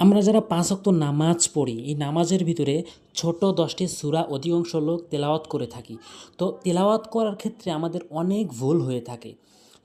আমরা যারা পাঁচ অক্ত নামাজ পড়ি, এই নামাজের ভিতরে ছোট দশটি সুরা অধিকাংশ লোক তেলাওয়াত করে থাকি। তো তেলাওয়াত করার ক্ষেত্রে আমাদের অনেক ভুল হয়ে থাকে।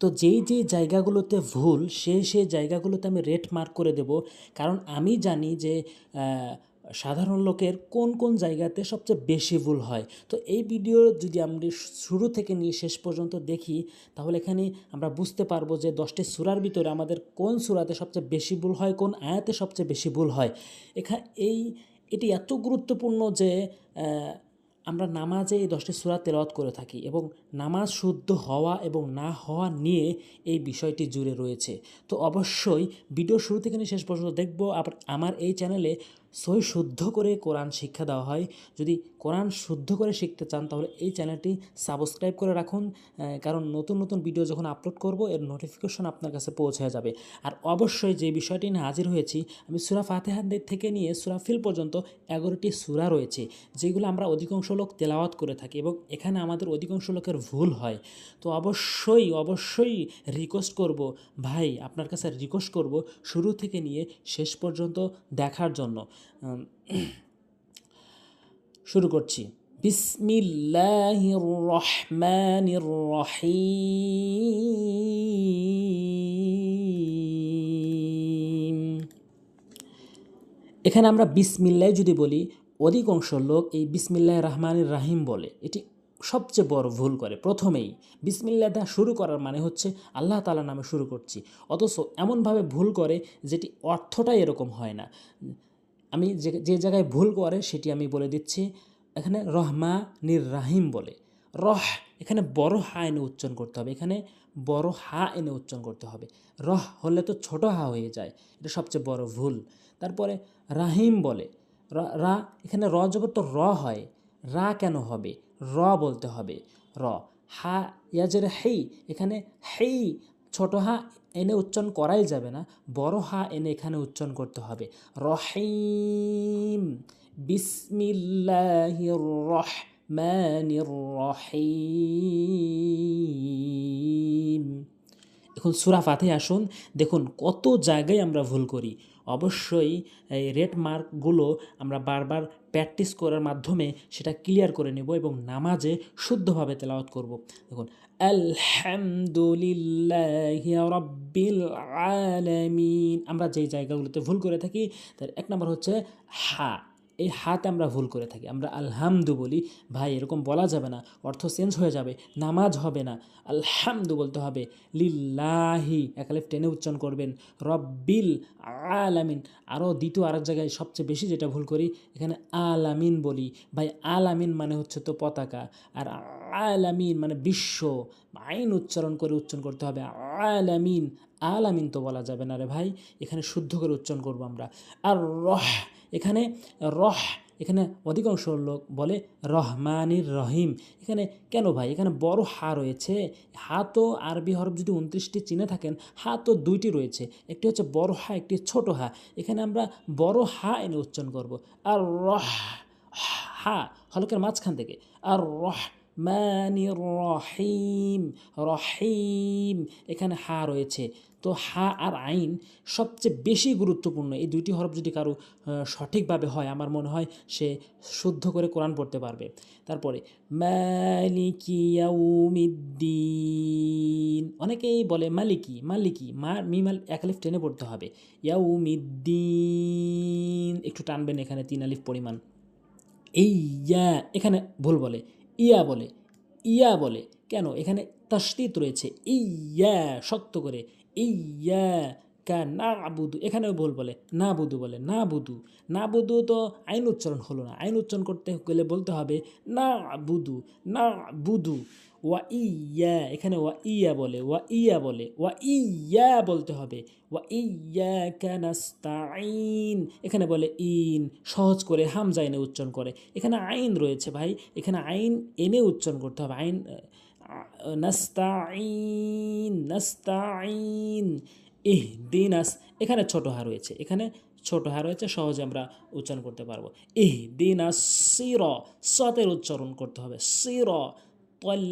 তো যেই যেই জায়গাগুলোতে ভুল, সেই সেই জায়গাগুলোতে আমি রেট মার্ক করে দেব। কারণ আমি জানি যে সাধারণ লোকের কোন কোন জায়গাতে সবচেয়ে বেশি ভুল হয়? তো এই ভিডিও যদি আমরা শুরু থেকে নিয়ে শেষ পর্যন্ত দেখি, তাহলে এখানে আমরা বুঝতে পারব যে দশটি সুরার ভিতরে আমাদের কোন সূরাতে সবচেয়ে বেশি ভুল হয়, কোন আয়াতে সবচেয়ে বেশি ভুল হয়। এখা, এই, এটি এত গুরুত্বপূর্ণ যে আমরা নামাজে এই দশটি সূরা তেলাওয়াত করে থাকি এবং নামাজ শুদ্ধ হওয়া এবং না হওয়া নিয়ে এই বিষয়টি জুড়ে রয়েছে। তো অবশ্যই ভিডিও শুরু থেকে শেষ পর্যন্ত দেখব। আমার এই চ্যানেলে সই শুদ্ধ করে কোরআন শিক্ষা দেওয়া হয়। যদি কোরআন শুদ্ধ করে শিখতে চান, তাহলে এই চ্যানেলটি সাবস্ক্রাইব করে রাখুন কারণ নতুন নতুন ভিডিও যখন আপলোড করব, এর নোটিফিকেশন আপনার কাছে পৌঁছে যাবে। আর অবশ্যই যে বিষয়টি নিয়ে হাজির হয়েছি, আমি সুরা ফাতেহাদের থেকে নিয়ে সুরা ফিল পর্যন্ত এগারোটি সুরা রয়েছে, যেগুলো আমরা অধিকাংশ লোক তেলাওয়াত করে থাকি এবং এখানে আমাদের অধিকাংশ লোকের ভুল হয়। তো অবশ্যই অবশ্যই রিকোয়েস্ট করব, ভাই আপনার কাছে রিকোয়েস্ট করব, শুরু থেকে নিয়ে শেষ পর্যন্ত দেখার জন্য। শুরু করছি। বিসমিল্লাহির রহমানির রহিম এখানে আমরা বিসমিল্লাহ যদি বলি, অধিকাংশ লোক এই বিসমিল্লাহ রহমানির রাহিম বলে। এটি সবচেয়ে বড় ভুল করে। প্রথমেই বিসমিল্লাহ দা শুরু করার মানে হচ্ছে আল্লাহ তালা নামে শুরু করছি। অথচ এমনভাবে ভুল করে যেটি অর্থটাই এরকম হয় না। আমি যে যে জায়গায় ভুল করে সেটি আমি বলে দিচ্ছি, এখানে রহমা নির রাহিম বলে। রহ, এখানে বড় হা এনে উচ্চারণ করতে হবে। এখানে বড় হা এনে উচ্চারণ করতে হবে। রহ হলে তো ছোট হা হয়ে যায়, এটা সবচেয়ে বড় ভুল। তারপরে রাহিম বলে, র- এখানে র জবর তো র হয়, রা কেন হবে? র বলতে হবে। র, হা, ইয়াজের হেই, এখানে হেই, ছোট হা এনে উচ্চারণ করাই যাবে না। বড় হা এনে এখানে উচ্চারণ করতে হবে। রহিম, বিসমিল্লাহির রহমানির রহিম। এখন সুরা ফাতে আসুন, দেখুন কত জায়গায় আমরা ভুল করি। অবশ্যই এই রেড মার্কগুলো আমরা বারবার প্র্যাকটিস করার মাধ্যমে সেটা ক্লিয়ার করে নেব এবং নামাজে শুদ্ধভাবে তেলাওয়াত করব। দেখুন আলহামদুলিল্লাহ রব্বিল আলামিন। আমরা যেই জায়গাগুলোতে ভুল করে থাকি তার এক নম্বর হচ্ছে হা। এই হাতে আমরা ভুল করে থাকি। আমরা আলহামদু বলি, ভাই, এরকম বলা যাবে না। অর্থ চেঞ্জ হয়ে যাবে, নামাজ হবে না। আলহামদু বলতে হবে, লিল্লাহি একালেফ টেনে উচ্চারণ করবেন, রব্বিল আলামিন আরও দ্বিতীয় আরেক জায়গায় সবচেয়ে বেশি যেটা ভুল করি, এখানে আলামিন বলি। ভাই, আলামিন মানে হচ্ছে তো পতাকা, আর আলামিন মানে বিশ্ব। আইন উচ্চারণ করে উচ্চারণ করতে হবে, আলামিন আলামিন তো বলা যাবে না রে ভাই, এখানে শুদ্ধ করে উচ্চারণ করব আমরা। আর রহ এখানে রহ, এখানে অধিকাংশ লোক বলে রহমানির রহিম। এখানে কেন ভাই? এখানে বড় হা রয়েছে। হা তো আরবি হরফ যদি উনত্রিশটি চিনে থাকেন, হা তো দুইটি রয়েছে। একটি হচ্ছে বড় হা, একটি ছোট হা। এখানে আমরা বড় হা এনে উচ্চারণ করব। আর রহ, হা, হলকের মাঝখান থেকে। আর রহ মানির রহিম রহিম। এখানে হা রয়েছে। তো হা আর আইন সবচেয়ে বেশি গুরুত্বপূর্ণ। এই দুইটি হরফ যদি কারও সঠিকভাবে হয়, আমার মনে হয় সে শুদ্ধ করে কোরআন পড়তে পারবে। তারপরে, মালিকি ইয়াউমিদ্দিন। অনেকেই বলে মালিকি মালিকি, মা মিমাল এক আলিফ টেনে পড়তে হবে। ইয়াউমিদ্দিন। একটু টানবেন এখানে তিন আলিফ পরিমাণ। এই ইয়া, এখানে ভুল বলে। ইয়া বলে ইয়া বলে। কেন? এখানে তস্তিত রয়েছে। ইয়া, শক্ত করে। ইয়া কা না বুধু এখানেও ভুল বলে। না বুধু বলে। না বুধু না বুধু তো আইন উচ্চারণ হলো না। আইন উচ্চারণ করতে গেলে বলতে হবে না বুধু না বুধু ওয়া ইয়া এখানে ওয়া ইয়া বলে ওয়া ইয়া বলে ওয়া ইয়া বলতে হবে। ওয়া ইয়া কানাস্তাইন এখানে বলে ইন, সহজ করে হামজা এনে উচ্চারণ করে। এখানে আইন রয়েছে ভাই, এখানে আইন এনে উচ্চারণ করতে হবে। আইন নাস্তাইন নাস্তাইন ইহ দিনাস এখানে ছোট হা রয়েছে। এখানে ছোট হা রয়েছে, সহজে আমরা উচ্চারণ করতে পারব। ইহ দিনাস সির, সতের উচ্চারণ করতে হবে। সির তল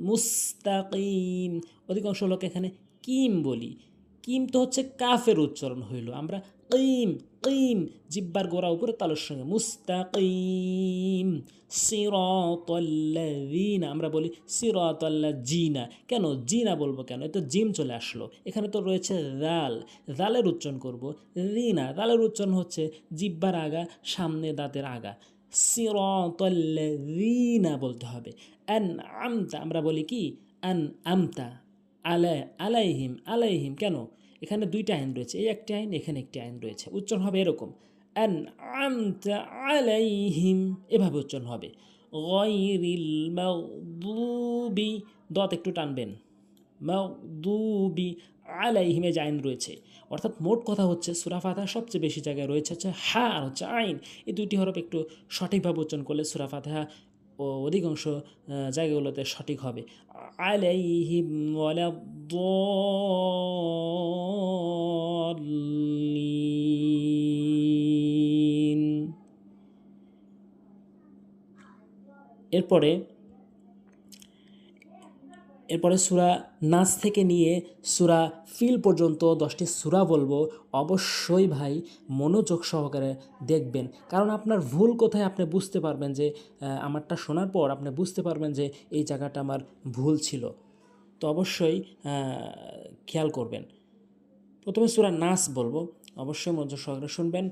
মুস্তাকিম। অধিকাংশ লোক এখানে কিম বলি। কিম তো হচ্ছে কাফের উচ্চারণ হইল। আমরা কিম কিম, জিব্বার গোড়া উপরে তালের সঙ্গে মুস্তাকিম। সিরাতাল্লাযিনা, আমরা বলি সিরাতাল্লা জিনা কেন? জিনা বলব কেন? এতো জিম চলে আসলো। এখানে তো রয়েছে দাল দালের উচ্চারণ করব। রিনা দালের উচ্চারণ হচ্ছে জিব্বার আগা, সামনে দাঁতের আগা। সিরাতাল্লাযিনা বলতে হবে। আন আমতা আমরা বলি কি আন আমতা আলাই আলাইহিম আলাইহিম কেন এখানে দুইটা আইন রয়েছে। এই একটি আইন, এখানে একটি আইন রয়েছে। উচ্চারণ হবে এরকম। আন আমতা আলাইহিম এভাবে উচ্চারণ হবে। গয়রিল মাগদুবি দত একটু টানবেন। মাগদুবি আলাইহিমে যে আইন রয়েছে। অর্থাৎ মোট কথা হচ্ছে সুরাফাতা সবচেয়ে বেশি জায়গায় রয়েছে হচ্ছে হা আর হচ্ছে আইন। এই দুইটি হরফ একটু সঠিকভাবে উচ্চারণ করলে সুরা ফাতিহা ও অধিকাংশ জায়গাগুলোতে সঠিক হবে। আলাইহিম এরপরে এরপরে সুরা নাচ থেকে নিয়ে সুরা ফিল পর্যন্ত দশটি সুরা বলব, অবশ্যই ভাই মনোযোগ সহকারে দেখবেন। কারণ আপনার ভুল কোথায় আপনি বুঝতে পারবেন যে আমারটা শোনার পর আপনি বুঝতে পারবেন যে, এই জায়গাটা আমার ভুল ছিল। তো অবশ্যই খেয়াল করবেন। প্রথমে সুরা নাস বলব, অবশ্যই মনোযোগ সহকারে শুনবেন।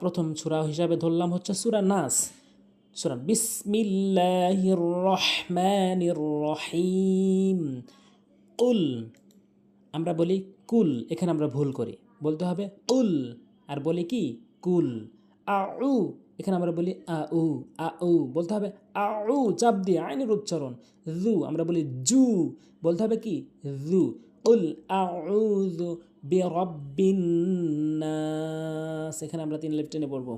প্রথম সুরা হিসাবে ধরলাম হচ্ছে সুরা নাস। সুরা বিসমিল্লাহির রহমানির রহিম কুল, আমরা বলি কুল, এখানে আমরা ভুল করি। বলতে হবে কুল আর বলি কি? কুল। আউ, এখানে আমরা বলি আ উ আ উ বলতে হবে আউ, চাপ দিয়ে আইনের উচ্চারণ। জু, আমরা বলি জু, বলতে হবে কি? জু। উল, আউযু বিরাব্বিন নাস, এখানে আমরা তিন লেফটেনে পড়ব।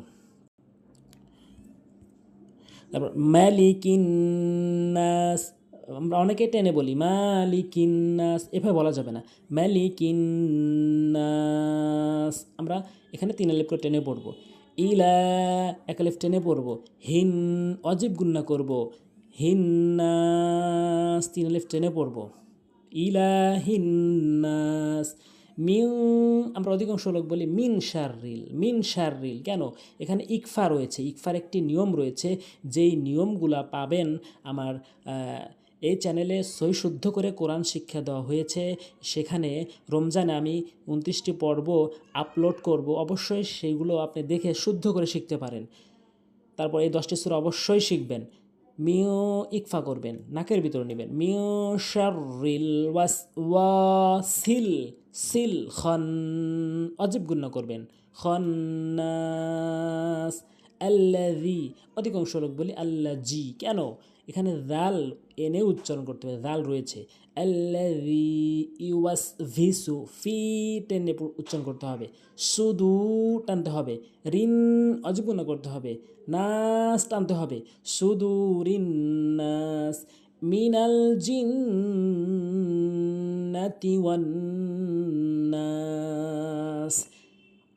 তারপর মালিকিন্নাস আমরা অনেকে টেনে বলি মালিকিন্নাস এভাবে বলা যাবে না। মালিকিন্নাস আমরা এখানে তিন আলিফ করে টেনে পড়ব। ইলা এক আলিফ টেনে পড়ব। হিন, অজীব গুন্না করব। হিন্নাস তিন আলিফ টেনে পড়ব। ইলা হিন্নাস মিন, আমরা অধিকাংশ লোক বলি মিন শাররিল মিন শাররিল। কেন? এখানে ইকফা রয়েছে, ইকফার একটি নিয়ম রয়েছে, যেই নিয়মগুলা পাবেন আমার এই চ্যানেলে সই শুদ্ধ করে কোরআন শিক্ষা দেওয়া হয়েছে। সেখানে রমজানে আমি উনত্রিশটি পর্ব আপলোড করব, অবশ্যই সেইগুলো আপনি দেখে শুদ্ধ করে শিখতে পারেন। তারপর এই দশটি সুর অবশ্যই শিখবেন। মিও ইকফা করবেন, নাকের ভিতরে নেবেন। মিও শারিল ওয়াস সিল, খন, অজীব গুণ্য করবেন। খন্নাস আল্লাজি অধিকাংশ লোক বলি আল্লা জি কেন? এখানে দাল এনে উচ্চারণ করতে হবে। দাল রয়েছে। ইউয়াস ভিসু ফি টেনে উচ্চারণ করতে হবে। সুদু টানতে হবে। ঋণ অজগুণ করতে হবে। নাস টানতে হবে। সুদু ঋণ মিনাল জিন্নাতি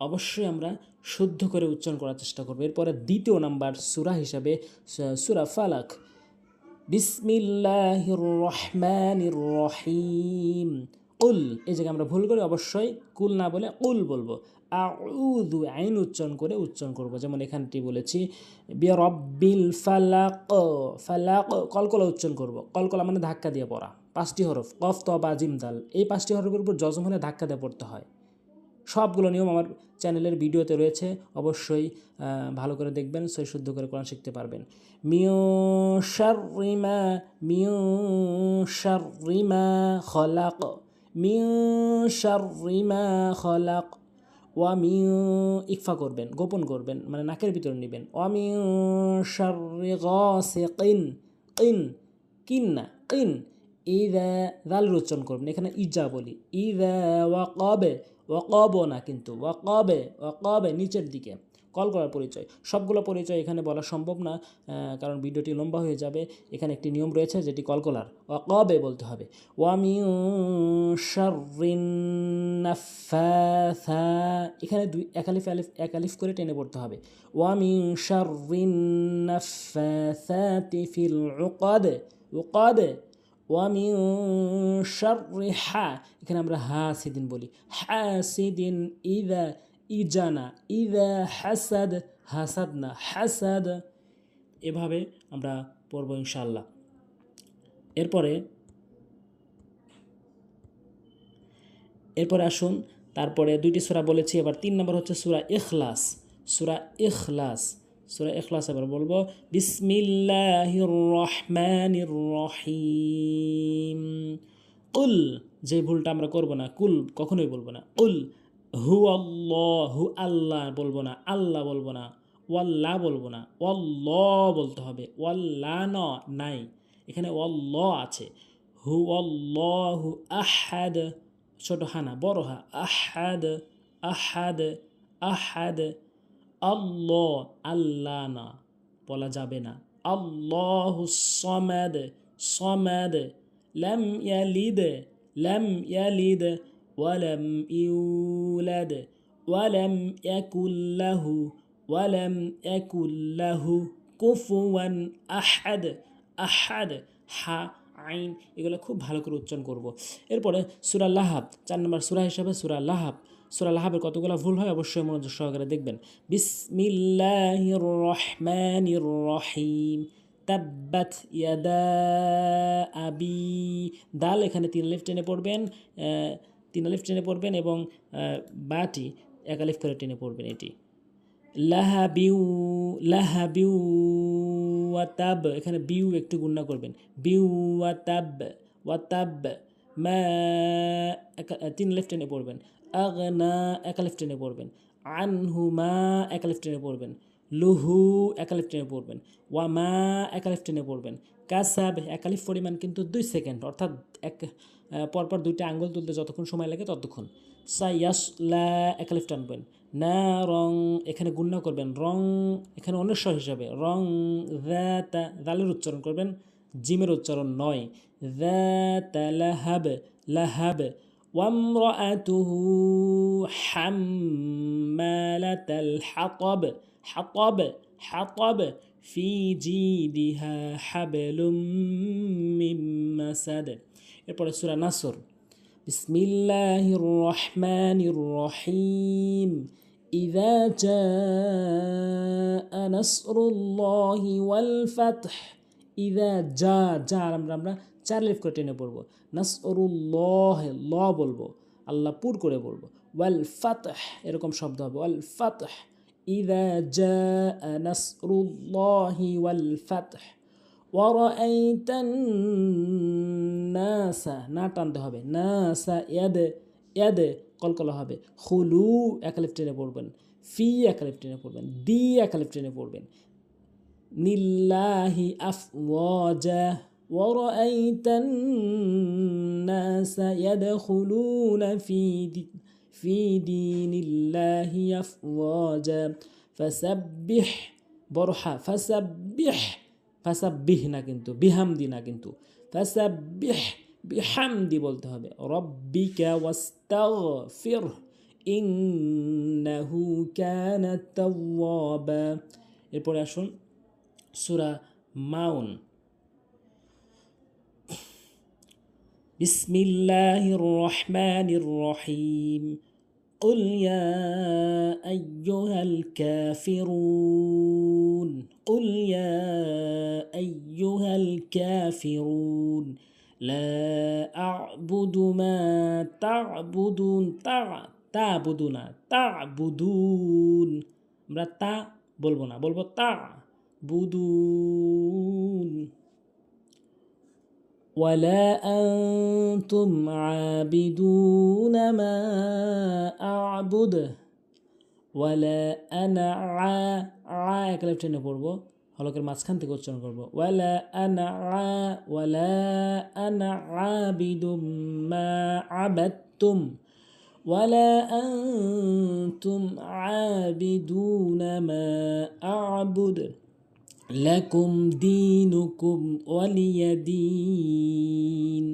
অবশ্যই আমরা শুদ্ধ করে উচ্চারণ করার চেষ্টা করব। এরপরে দ্বিতীয় নাম্বার সুরা হিসাবে সুরা ফালাক। বিসমিল্লাহির রহমানির রহিম কুল এই জায়গায় আমরা ভুল করি, অবশ্যই কুল না বলে কুল বলব। আউযু আইন উচ্চারণ করে উচ্চারণ করব, যেমন এখানটি বলেছি, বিরব্বিল ফালাক ফালাক, কলকলা উচ্চারণ করব। কলকলা মানে ধাক্কা দিয়ে পড়া, পাঁচটি হরফ, কফ, ত, বা, জিম, দাল, এই পাঁচটি হরফের উপর যজম হলে ধাক্কা দিয়ে পড়তে হয়। সবগুলো নিয়ম আমার চ্যানেলের ভিডিওতে রয়েছে। অবশ্যই ভালো করে দেখবেন, সই শুদ্ধ করে কোরআন শিখতে পারবেন। মিও শারিমা মিও শারিমা খলাক মিও শারিমা খলাক। ওয়ামিউ ইকফা করবেন, গোপন করবেন মানে নাকের ভিতরে নেবেন। ওয়ামিউ শারি গাসিকিন, কিন কিন না, কিন। ইদা, দালের উচ্চারণ করবেন। এখানে ইজা বলি। ইদা ওয়াকাবে ওয়াকাব না কিন্তু, ওয়াকাবে ওয়াকাবে নিচের দিকে, কল করার পরিচয়। সবগুলো পরিচয় এখানে বলা সম্ভব না কারণ ভিডিওটি লম্বা হয়ে যাবে। এখানে একটি নিয়ম রয়েছে যেটি কল কলার ওয়াকাবে বলতে হবে। ওয়ামিউ এখানে দুই একালিফ আলিফ এক আলিফ করে টেনে পড়তে হবে। ওয়ামিউ ফিল উকাদ উকাদ শাররি হা এখানে আমরা হা সিদিন বলি। হা সিদিন ইদা ইজানা, ইদা হাসাদ হাসাদ না হাসাদ। এভাবে আমরা পড়ব ইনশাল্লাহ এরপরে এরপরে আসুন, তারপরে দুইটি সূরা বলেছি, এবার তিন নম্বর হচ্ছে সূরা ইখলাস। সূরা ইখলাস। সূরা ইখলাস এবার বলব বিসমিল্লাহির রহমানির রহিম কুল, যে ভুলটা আমরা করব না, কুল কখনোই বলব না। কুল হু আল্লাহ হু আল্লাহ বলব না, আল্লাহ বলব না ওয়াল্লা বলব না, ওয়াল্লাহ বলতে হবে ওয়াল্লা ন, নাই। এখানে ওয়াল্লাহ আছে। হু আল্লাহু আহাদ ছোট হানা বড় হা, আহাদ আহাদ আহাদ আল্লাহ আল্লাহ না বলা যাবে না আল্লাহ সমাদ সমাদ লাম ইয়ালিদ লাম ইয়ালিদ ওয়ালাম ইউলাদ ওয়ালাম ইয়াকুল্লাহু ওয়ালাম ইয়াকুল্লাহু কুফুয়ান আহাদ আহাদ হা আইন এগুলো খুব ভালো করে উচ্চারণ করব। এরপরে সুরা লাহাব, চার নম্বর সুরা হিসাবে সুরা লাহাব। সুরা লাহাবের কতগুলো ভুল হয় অবশ্যই মনোযোগ সহকারে দেখবেন। বিসমিল্লাহির রহমানির রহিম। তাব্বাত ইয়াদা আবি। দাল এখানে তিন লিফ টেনে পড়বেন তিন লিফ টেনে পড়বেন এবং বাটি একালিফ করে টেনে পড়বেন এটি। লাহাবিউ লাহাবিউ। ওয়াতাব এখানে বিউ একটু গুণনা করবেন। বিউ ওয়াতাব ওয়াতাব মা তিন লেফট টেনে পড়বেন। আগনা একালিফ টেনে পড়বেন। আনহুমা একালিফ টেনে পড়বেন। লুহু একালিফ টেনে পড়বেন। ওয়ামা একালিফ টেনে পড়বেন। কাসাব একালিফ পরিমাণ কিন্তু দুই সেকেন্ড অর্থাৎ এক, পরপর দুইটা আঙ্গুল তুলতে যতক্ষণ সময় লাগে ততক্ষণ। সাইয়াসলা একালিফ টানবেন। না রং এখানে গুণ্য করবেন রং এখানে অনস্বর হিসাবে রং দ্যাতা দালের উচ্চারণ করবেন জিমের উচ্চারণ নয় দ্যাতা লাহাব লাহাব وامرأته حمالة الحطب حطب حطب في جيدها حبل من مسد এরপরে সূরা নাসর বিসমিল্লাহির রহমানির রহিম إذا جاء نصر الله والفتح إذا جاء جاء আমরা আমরা চার লিফ করে টেনে পড়বো নাসরুল্লাহ ল বলবো আল্লাহ পুর করে বলবো ওয়াল ফাতহ এরকম শব্দ হবে ওয়াল ফাতহ إذا جاء نصر الله والفتح ورأيت الناس না টানতে হবে নাসা ইয়াদ ইয়াদ কলকলা হবে খুলু একালিফ টেনে পড়বেন ফি একালিফ টেনে পড়বেন দি একালিফ টেনে পড়বেন নিল্লাহি আফওয়াজা ورأيت الناس يدخلون في دي في دين الله أفواجا فسبح برحا فسبح فسبح না কিন্তু বিহামদি না কিন্তু فسبح বিহামদি বলতে হবে রব্বিকা ওয়াস্তাগফির ইন্নাহু কানা তাওয়াবা এরপরে আসুন সূরা মাউন بسم الله الرحمن الرحيم قل يا أيها الكافرون قل يا أيها الكافرون لا أعبد ما تعبدون تع تعبدون تعبدون আমরা তা বলবো না বলবো তা বুদুন ولا أنتم عابدون ما أعبد ولا أنا عا عا একলাপ টেনে পড়বো হলকের মাঝখান থেকে উচ্চারণ করবো ওয়ালা আনা আ ওয়ালা আনা আবিদুম মা আবাদতুম ولا أنتم عابدون ما أعبد لكم دينكم ولي دين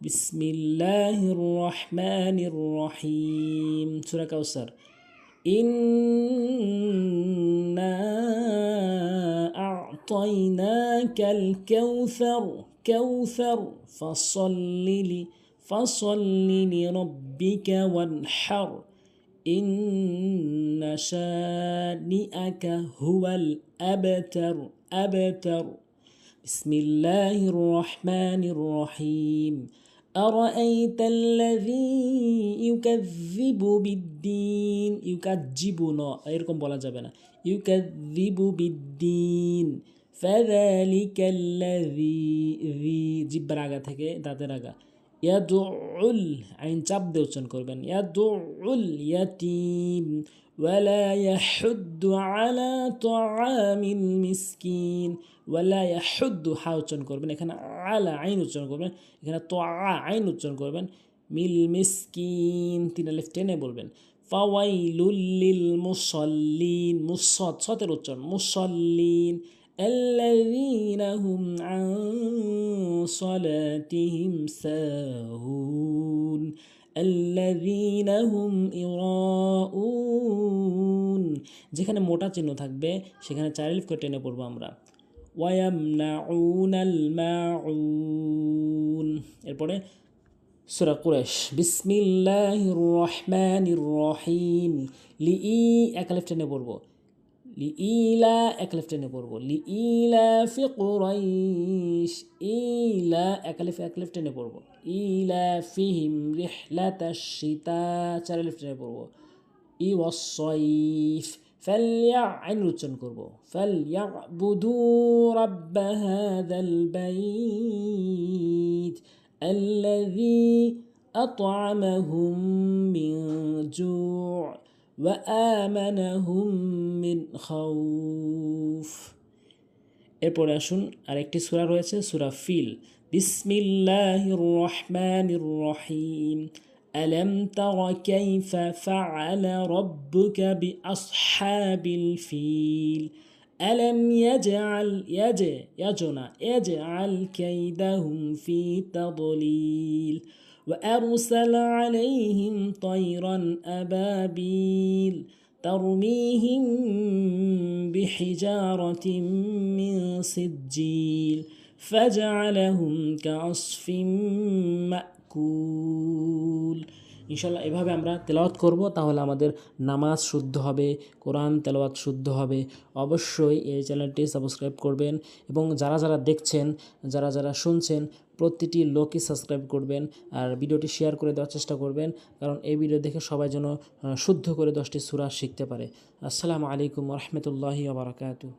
بسم الله الرحمن الرحيم سورة كوثر إنا أعطيناك الكوثر كوثر فصل لي فصل لربك وانحر. إن شانئك هو الأبتر أبتر. بسم الله الرحمن الرحيم. أرأيت الذي يكذب بالدين يكذب না এরকম বলা যাবে না يكذب بالدين فذلك الذي ذي জিব্বার আগা থেকে দাঁতের আগা ইয়াদুল আইন চাপ দিয়ে উচ্চারণ করবেন ইয়াদুল ইয়াতিম ولا يحد على طعام المسكين ولا يحد হা উচ্চারণ করবেন এখানে আলা আইন উচ্চারণ করবেন এখানে তো আইন উচ্চারণ করবেন মিল মিসকিন তিন আলিফ টেনে বলবেন ফাওয়াইলুল লিল মুসল্লিন মুসদ সতের উচ্চারণ মুসল্লিন الذين هم عن صلاتهم ساهون الذين هم ইরাউন যেখানে মোটা চিহ্ন থাকবে সেখানে চার আলিফ করে টেনে পড়বো আমরা ওয়ামনাউনাল মাউন এরপরে সুরা কুরেশ বিসমিল্লাহির রহমানির রহিম। লিই এক আলিফ টেনে পড়ব। লিইলা এক আলিফ টেনে পড়ব। লিইলা ফি কুরাইশ। ইলা এক আলিফ এক আলিফ টেনে পড়ব। ইলা ফিহিম রিহলাতাশ শিতা। চার আলিফ টেনে পড়ব। ই ওয়াসসাইফ فليع عين উচ্চারণ করব فليعبدوا رب هذا البيت الذي أطعمهم من جوع وآمنهم من خوف এরপরে আসুন আরেকটি সূরা রয়েছে সূরা ফিল বিসমিল্লাহির রহমানির রহিম ألم تر كيف فعل ربك بأصحاب الفيل؟ ألم يجعل يج يجنا يجعل كيدهم في تضليل؟ وأرسل عليهم طيرا أبابيل ترميهم بحجارة من سجيل فجعلهم كعصف মাকুল ইনশাল্লাহ এভাবে আমরা তেলাওয়াত করব, তাহলে আমাদের নামাজ শুদ্ধ হবে, কোরআন তেলাওয়াত শুদ্ধ হবে। অবশ্যই এই চ্যানেলটি সাবস্ক্রাইব করবেন এবং যারা যারা দেখছেন, যারা যারা শুনছেন, প্রতিটি লোকই সাবস্ক্রাইব করবেন আর ভিডিওটি শেয়ার করে দেওয়ার চেষ্টা করবেন, কারণ এই ভিডিও দেখে সবাই যেন শুদ্ধ করে দশটি সুরা শিখতে পারে। আসসালামু আলাইকুম রহমতুল্লাহি আবরকাতু